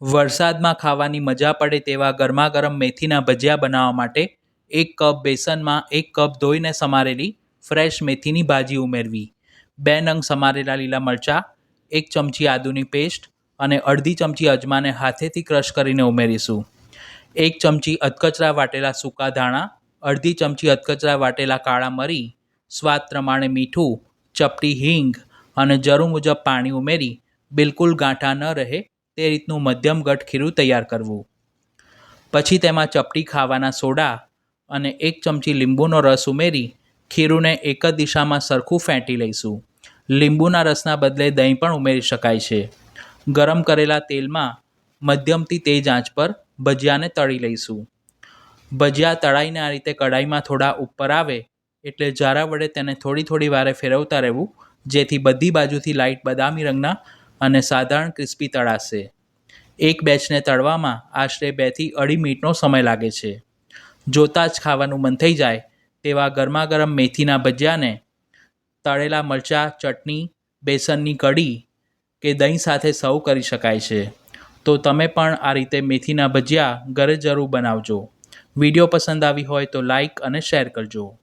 વરસાદમાં ખાવાની મજા પડે તેવા ગરમા ગરમ મેથીના ભજીયા બનાવવા માટે એક કપ બેસનમાં એક કપ ધોઈને સમારેલી ફ્રેશ મેથીની ભાજી ઉમેરવી. બે નંગ સમારેલા લીલા મરચાં, એક ચમચી આદુની પેસ્ટ અને અડધી ચમચી અજમાને હાથેથી ક્રશ કરીને ઉમેરીશું. એક ચમચી અધકચરા વાટેલા સૂકા ધાણા, અડધી ચમચી અધકચરા વાટેલા કાળા મરી, સ્વાદ પ્રમાણે મીઠું, ચપટી હિંગ અને જરૂર મુજબ પાણી ઉમેરી બિલકુલ ગાંઠા ન રહે તે રીતનું મધ્યમ ઘટ ખીરું તૈયાર કરવું. પછી તેમાં ચપટી ખાવાના સોડા અને એક ચમચી લીંબુનો રસ ઉમેરી ખીરુંને એક જ દિશામાં સરખું ફેંટી લઈશું. લીંબુના રસના બદલે દહીં પણ ઉમેરી શકાય છે. ગરમ કરેલા તેલમાં મધ્યમથી તેજ આંચ પર ભજીયાને તળી લઈશું. ભજીયા તળાઈને આ રીતે કઢાઈમાં થોડા ઉપર આવે એટલે જારા વડે તેને થોડી થોડી વારે ફેરવતા રહેવું, જેથી બધી બાજુથી લાઇટ બદામી રંગના અને સાધારણ ક્રિસ્પી તળાશે. એક બેચને તળવામાં આશરે બેથી અઢી મિનિટનો સમય લાગે છે. જોતાં જ ખાવાનું મન થઈ જાય તેવા ગરમા ગરમ મેથીના ભજીયાને તળેલા મરચાં, ચટણી, બેસનની કઢી કે દહીં સાથે સર્વ કરી શકાય છે. તો તમે પણ આ રીતે મેથીના ભજીયા ઘરે જરૂર બનાવજો. વીડિયો પસંદ આવી હોય તો લાઈક અને શેર કરજો.